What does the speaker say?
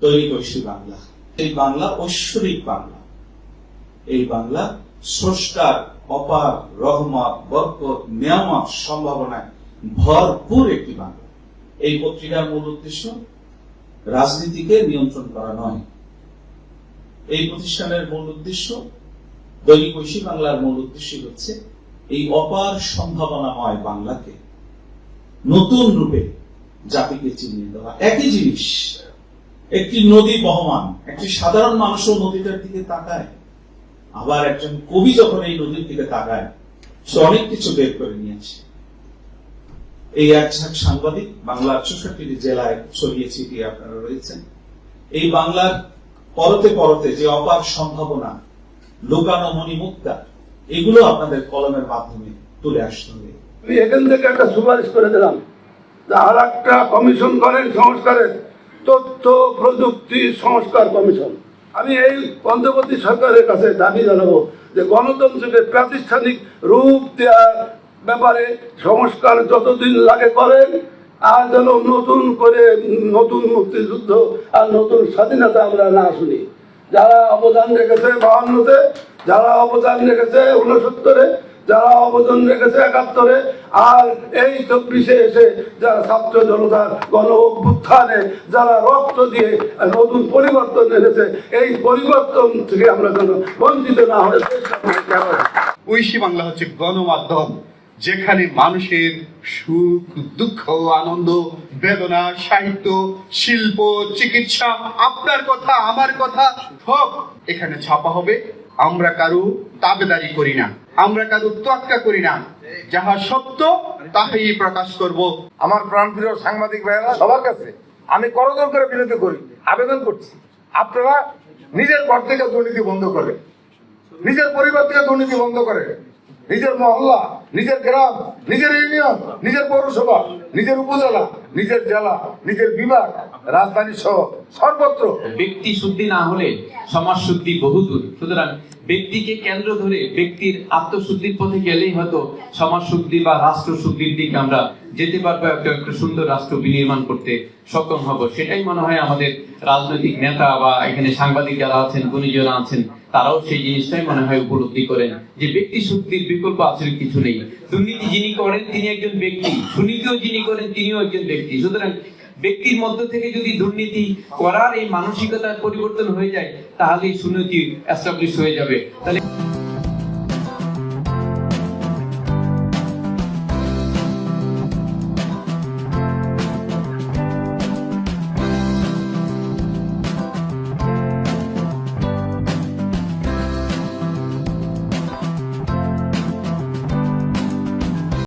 দৈনিক ঐশী বাংলা। এই বাংলা ঐশ্বরিক বাংলা। এই বাংলা স্রষ্টার অপার রহমত, বরকত, নিয়ামত সম্ভাবনায় ভরপুর একটি বাংলা। এই পত্রিকার মূল উদ্দেশ্য রাজনীতিকে নিয়ন্ত্রণ করা নয়। এই প্রতিষ্ঠানের মূল উদ্দেশ্য, দৈনিক ঐশী বাংলার মূল উদ্দেশ্য হচ্ছে এই অপার সম্ভাবনাময় বাংলাকে নতুন রূপে জাতিকে চিনিয়ে দেওয়া। একই জিনিস একটি নদী বহমান, একটি সাধারণ মানুষও নদীটার দিকে তাকায়। আবার একজন কবি যখন এই নদীর দিকে তাকায়, সে অনেক কিছু বের করে নিয়েছে এই এক ঝাঁক সাংবাদিক বাংলার চৌষট্টি জেলায় ছড়িয়ে ছিটিয়ে আপনারা রয়েছেন। এই বাংলার পরতে পরতে যে অপার সম্ভাবনা, লুকানো মণিমুক্তা, এগুলো আপনাদের কলমের মাধ্যমে তুলে আসতে হবে। এখান থেকে একটা সুপারিশ করে দিলাম আর একটা কমিশন করেন সংস্কারের। তথ্য প্রযুক্তি সংস্কার কমিশন। আমি এই অন্তর্বর্তী সরকারের কাছে দাবি জানাব যে গণতন্ত্রকে প্রাতিষ্ঠানিক রূপ দেওয়ার ব্যাপারে সংস্কার যতদিন লাগে করেন, আর যেন নতুন করে নতুন মুক্তিযুদ্ধ আর নতুন স্বাধীনতা আমরা না শুনি। যারা অবদান রেখেছে বাহান্নতে, যারা অবদান রেখেছে উনসত্তরে যারা অবদান রেখেছে একাত্তরে, আর এই চব্বিশে এসে যারা ছাত্র জনতার গণ অভ্যুত্থানে যারা রক্ত দিয়ে নতুন পরিবর্তন এনেছে, এই পরিবর্তন থেকে আমরা যেন বঞ্চিত না হয়ে ঐশী বাংলা হচ্ছে গণমাধ্যম, যেখানে মানুষের সুখ, দুঃখ, আনন্দ, বেদনা, সাহিত্য, শিল্প, চিকিৎসা, আপনার কথা, আমার কথা, সব এখানে ছাপা হবে। আমরা কারু তাবেদারি করি না। আমরা কারু তোয়াক্কা করি না। যাহা সত্য, তাহাই প্রকাশ করব। আমার প্রাণপ্রিয় সাংবাদিক ভাইয়েরা, সবার কাছে আমি করজন করে বিনতি করি, আবেদন করছি। আপনারা নিজের ঘর থেকে দুর্নীতি বন্ধ করে নিজের পরিবার থেকে দুর্নীতি বন্ধ করেন। নিজের মহল্লা, নিজের গ্রাম, নিজের ইউনিয়ন, নিজের পৌরসভা, নিজের উপজেলা, নিজের জেলা, নিজের বিভাগ, রাজধানী সহ সর্বত্র। ব্যক্তি শুদ্ধি না হলে সমাজ শুদ্ধি বহুদূর। সুতরাং ব্যক্তিকে কেন্দ্র ধরে ব্যক্তির আত্মশুদ্ধির পথে গেলেই হয়তো সমাজ শুদ্ধি বা রাষ্ট্র শুদ্ধির দিকে আমরা যেতে পারব, একটা একটা সুন্দর রাষ্ট্র বিনির্মাণ করতে সক্ষম হব। সেটাই মনে হয় আমাদের রাজনৈতিক নেতা বা এখানে সাংবাদিক যারা আছেন, গুণীজনা আছেন তারাও সেই জিনিসটাই মনে হয় উপলব্ধি করেন যে ব্যক্তি শক্তির বিকল্প আসলে কিছু নেই। দুর্নীতি যিনি করেন তিনি একজন ব্যক্তি, সুনীতিও যিনি করেন তিনিও একজন ব্যক্তি। সুতরাং ব্যক্তির মধ্য থেকে যদি দুর্নীতি করার এই মানসিকতার পরিবর্তন হয়ে যায় তাহলে সুনীতি এস্টাবলিশ হয়ে যাবে। তাহলে